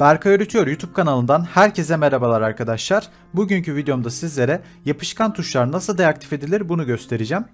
Berkay Öğretiyor YouTube kanalından herkese merhabalar arkadaşlar. Bugünkü videomda sizlere yapışkan tuşlar nasıl deaktif edilir bunu göstereceğim.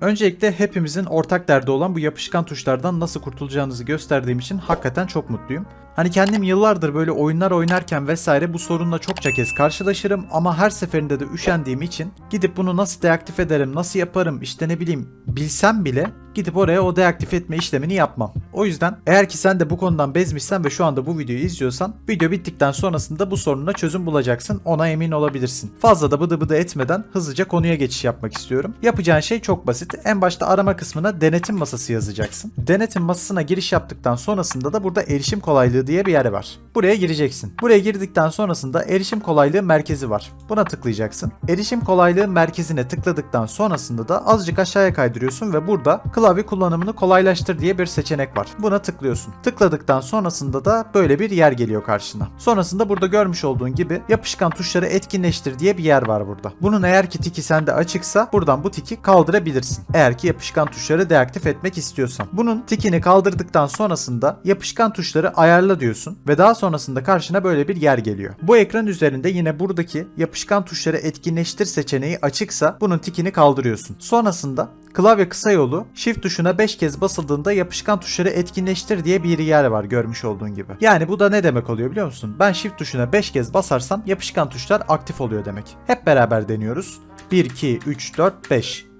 Öncelikle hepimizin ortak derdi olan bu yapışkan tuşlardan nasıl kurtulacağınızı gösterdiğim için hakikaten çok mutluyum. Hani kendim yıllardır böyle oyunlar oynarken vesaire bu sorunla çokça kez karşılaşırım ama her seferinde de üşendiğim için gidip bunu nasıl deaktif ederim, nasıl yaparım işte ne bileyim bilsem bile gidip oraya o deaktif etme işlemini yapmam. O yüzden eğer ki sen de bu konudan bezmişsen ve şu anda bu videoyu izliyorsan video bittikten sonrasında bu sorununa çözüm bulacaksın ona emin olabilirsin. Fazla da bıdı bıdı etmeden hızlıca konuya geçiş yapmak istiyorum. Yapacağın şey çok basit. En başta arama kısmına denetim masası yazacaksın. Denetim masasına giriş yaptıktan sonrasında da burada erişim kolaylığı diye bir yer var. Buraya gireceksin. Buraya girdikten sonrasında erişim kolaylığı merkezi var. Buna tıklayacaksın. Erişim kolaylığı merkezine tıkladıktan sonrasında da azıcık aşağıya kaydırıyorsun ve burada klavye kullanımını kolaylaştır diye bir seçenek var. Buna tıklıyorsun. Tıkladıktan sonrasında da böyle bir yer geliyor karşına. Sonrasında burada görmüş olduğun gibi yapışkan tuşları etkinleştir diye bir yer var burada. Bunun eğer ki tiki sende açıksa buradan bu tiki kaldırabilirsin. Eğer ki yapışkan tuşları deaktif etmek istiyorsan. Bunun tikini kaldırdıktan sonrasında yapışkan tuşları ayarla diyorsun ve daha sonrasında karşına böyle bir yer geliyor. Bu ekran üzerinde yine buradaki yapışkan tuşları etkinleştir seçeneği açıksa bunun tikini kaldırıyorsun. Sonrasında Klavye kısa yolu Shift tuşuna 5 kez basıldığında yapışkan tuşları etkinleştir diye bir yer var görmüş olduğun gibi. Yani bu da ne demek oluyor biliyor musun? Ben Shift tuşuna 5 kez basarsam yapışkan tuşlar aktif oluyor demek. Hep beraber deniyoruz. 1, 2, 3, 4, 5.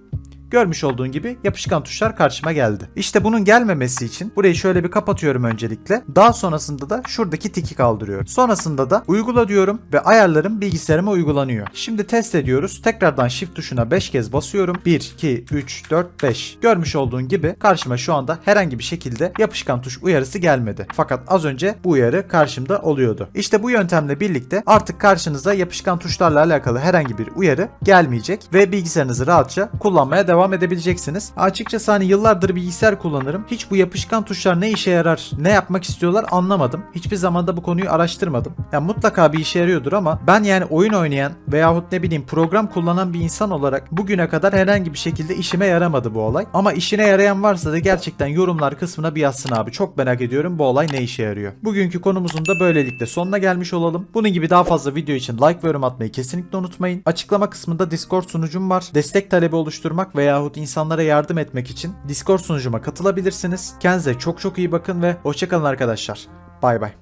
Görmüş olduğun gibi yapışkan tuşlar karşıma geldi. İşte bunun gelmemesi için burayı şöyle bir kapatıyorum öncelikle. Daha sonrasında da şuradaki tiki kaldırıyorum. Sonrasında da uygula diyorum ve ayarlarım bilgisayarıma uygulanıyor. Şimdi test ediyoruz. Tekrardan shift tuşuna 5 kez basıyorum. 1, 2, 3, 4, 5. Görmüş olduğun gibi karşıma şu anda herhangi bir şekilde yapışkan tuş uyarısı gelmedi. Fakat az önce bu uyarı karşımda oluyordu. İşte bu yöntemle birlikte artık karşınıza yapışkan tuşlarla alakalı herhangi bir uyarı gelmeyecek ve bilgisayarınızı rahatça kullanmaya devam edebileceksiniz. Açıkçası hani yıllardır bilgisayar kullanırım. Hiç bu yapışkan tuşlar ne işe yarar, ne yapmak istiyorlar anlamadım. Hiçbir zamanda bu konuyu araştırmadım. Yani mutlaka bir işe yarıyordur ama ben yani oyun oynayan veyahut ne bileyim program kullanan bir insan olarak bugüne kadar herhangi bir şekilde işime yaramadı bu olay. Ama işine yarayan varsa da gerçekten yorumlar kısmına bir yazsın abi. Çok merak ediyorum bu olay ne işe yarıyor. Bugünkü konumuzun da böylelikle sonuna gelmiş olalım. Bunun gibi daha fazla video için like ve yorum atmayı kesinlikle unutmayın. Açıklama kısmında Discord sunucum var. Destek talebi oluşturmak veya yahut insanlara yardım etmek için Discord sunucuma katılabilirsiniz. Kendinize çok çok iyi bakın ve hoşçakalın arkadaşlar. Bay bay.